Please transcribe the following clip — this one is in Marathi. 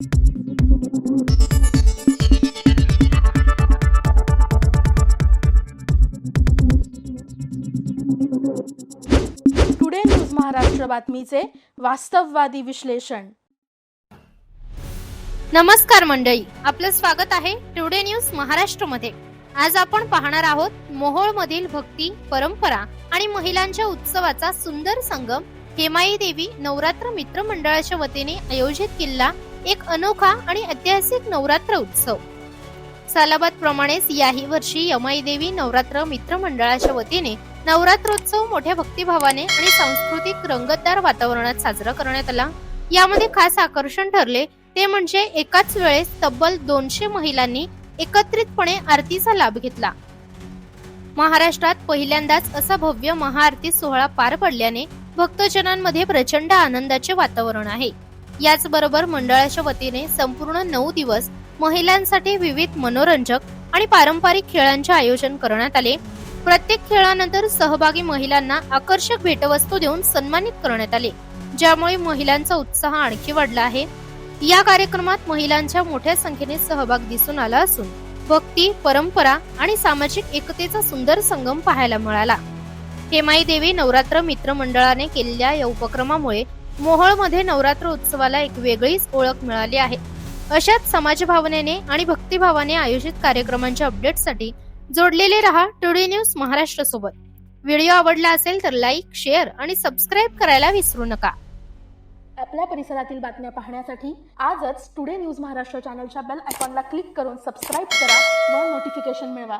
टुडे न्यूज महाराष्ट्र बातमीचे वास्तववादी विश्लेषण नमस्कार मंडळी आपलं स्वागत आहे टुडे न्यूज महाराष्ट्रमध्ये. आज आपण पाहणार आहोत मोहोळ मधील भक्ती परंपरा आणि महिलांच्या उत्सवाचा सुंदर संगम हेमाई देवी नवरात्र मित्र मंडळाच्या वतीने आयोजित किल्ला एक अनोखा आणि ऐतिहासिक नवरात्र उत्सव. सालाबाद प्रमाणेच याही वर्षी यमाई देवी नवरात्र मित्र मंडळाच्या वतीने नवरात्रोत्सव मोठ्या भक्तिभावाने आणि सांस्कृतिक रंगतदार वातावरणात साजरा करण्यात आला. यामध्ये खास आकर्षण ठरले ते म्हणजे एकाच वेळेस तब्बल दोनशे महिलांनी एकत्रितपणे आरतीचा लाभ घेतला. महाराष्ट्रात पहिल्यांदाच असा भव्य महाआरती सोहळा पार पडल्याने भक्तजनांमध्ये प्रचंड आनंदाचे वातावरण आहे. याचबरोबर मंडळाच्या वतीने संपूर्ण नऊ दिवस महिलांसाठी विविध मनोरंजक आणि पारंपरिक खेळांचे आयोजन करण्यात आले. प्रत्येक खेळानंतर सहभागी महिलांना आकर्षक भेटवस्तू देऊन सन्मानित करण्यात आले ज्यामुळे महिलांचा उत्साह आणखी वाढला आहे. या कार्यक्रमात महिलांच्या मोठ्या संख्येने सहभाग दिसून आला असून भक्ती परंपरा आणि सामाजिक एकतेचा सुंदर संगम पाहायला मिळाला. हेमाई देवी नवरात्र मित्र मंडळाने केलेल्या या उपक्रमामुळे मोहोळमध्ये नवरात्र उत्सवाला एक वेगळीच ओळख मिळाली आहे. अशाच समाजभावनेने आणि भक्तिभावाने आयोजित कार्यक्रमांच्या अपडेटसाठी जोडलेले रहा टुडे न्यूज महाराष्ट्र सोबत व्हिडिओ आवडला असेल तर लाईक शेअर आणि सबस्क्राईब करायला विसरू नका. आपल्या परिसरातील बातम्या पाहण्यासाठी आजच टुडे न्यूज महाराष्ट्र चॅनलच्या बेल आयकॉनला क्लिक करून सबस्क्राईब करा व नोटिफिकेशन मिळवा.